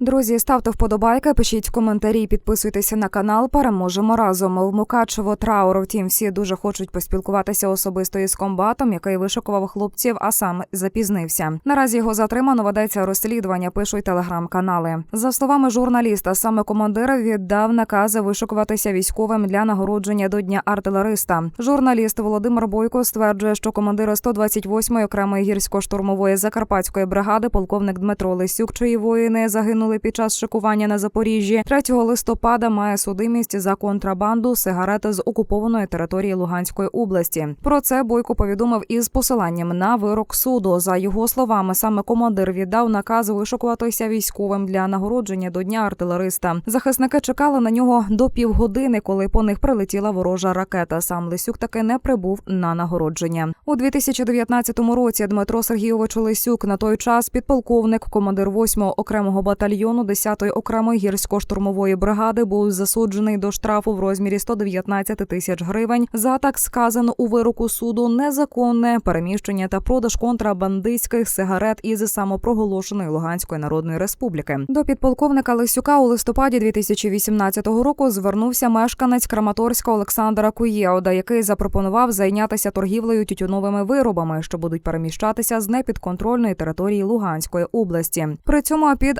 Друзі, ставте вподобайки, пишіть коментарі, підписуйтеся на канал. Переможемо разом. В Мукачево траур. Втім, всі дуже хочуть поспілкуватися особисто із комбатом, який вишикував хлопців, а сам запізнився. Наразі його затримано ведеться розслідування. Пишуть телеграм-канали. За словами журналіста, саме командир віддав накази вишикуватися військовим для нагородження до дня артилериста. Журналіст Володимир Бойко стверджує, що командир 128-ї окремої гірсько-штурмової закарпатської бригади, полковник Дмитро Лисюк, чиї воїни загинули під час шикування на Запоріжжі, 3 листопада має судимість за контрабанду сигарет з окупованої території Луганської області. Про це Бойко повідомив із посиланням на вирок суду. За його словами, саме командир віддав наказ вишукуватися військовим для нагородження до дня артилериста. Захисники чекали на нього до півгодини, коли по них прилетіла ворожа ракета. Сам Лисюк таки не прибув на нагородження у 2019 році. Дмитро Сергійович Лисюк на той час підполковник, командир 8-го окремого батальйону 10-ї окремої гірсько-штурмової бригади, був засуджений до штрафу в розмірі 119 тисяч гривень за так сказано у вироку суду незаконне переміщення та продаж контрабандистських сигарет із самопроголошеної Луганської народної республіки. До підполковника Лисюка у листопаді 2018 року звернувся мешканець Краматорська Олександра Куєода, який запропонував зайнятися торгівлею тютюновими виробами, що будуть переміщатися з непідконтрольної території Луганської області. При цьому під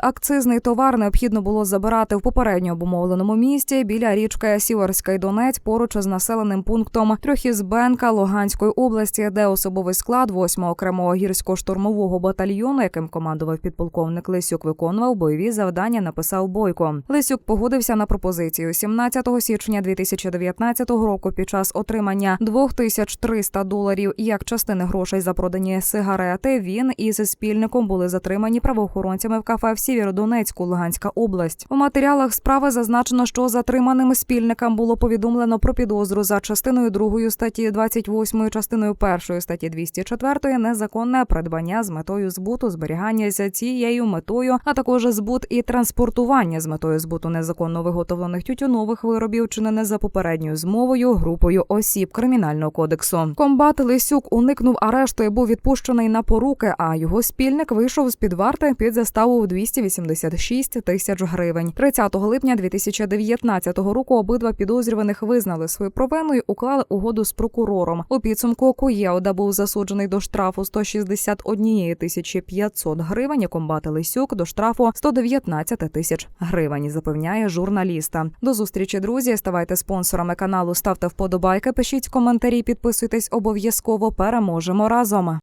акцизний товар необхідно було забирати в попередньо обумовленому місті біля річки Сіверська і Донець поруч із населеним пунктом Трьохізбенка Луганської області, де особовий склад 8-го окремого гірсько-штурмового батальйону, яким командував підполковник Лисюк, виконував бойові завдання. Написав Бойко. Лисюк погодився на пропозицію 17 січня 2019 року. Під час отримання 2300 доларів як частини грошей за продані сигарети. Він із спільником були затримані правоохоронцями в кафе в Сєвєродонецьку, Луганська область. У матеріалах справи зазначено, що затриманим спільникам було повідомлено про підозру за частиною 2 статті 28, частиною 1 статті 204 незаконне придбання з метою збуту, зберігання за цією метою, а також збут і транспортування з метою збуту незаконно виготовлених тютюнових виробів, вчинене за попередньою змовою групою осіб кримінального кодексу. Комбат Лисюк уникнув арешту і був відпущений на поруки. А його спільник вийшов з під варти під заставу в 286 тисяч гривень. 30 липня 2019 року обидва підозрюваних визнали свою провину і уклали угоду з прокурором. У підсумку Куєода був засуджений до штрафу 161 тисячі 500 гривень. а Комбат Лисюк до штрафу 119 тисяч гривень. Запевняє журналіста. До зустрічі, друзі. Ставайте спонсорами каналу, ставте вподобайки, пишіть коментарі, підписуйтесь обов'язково. Переможемо разом.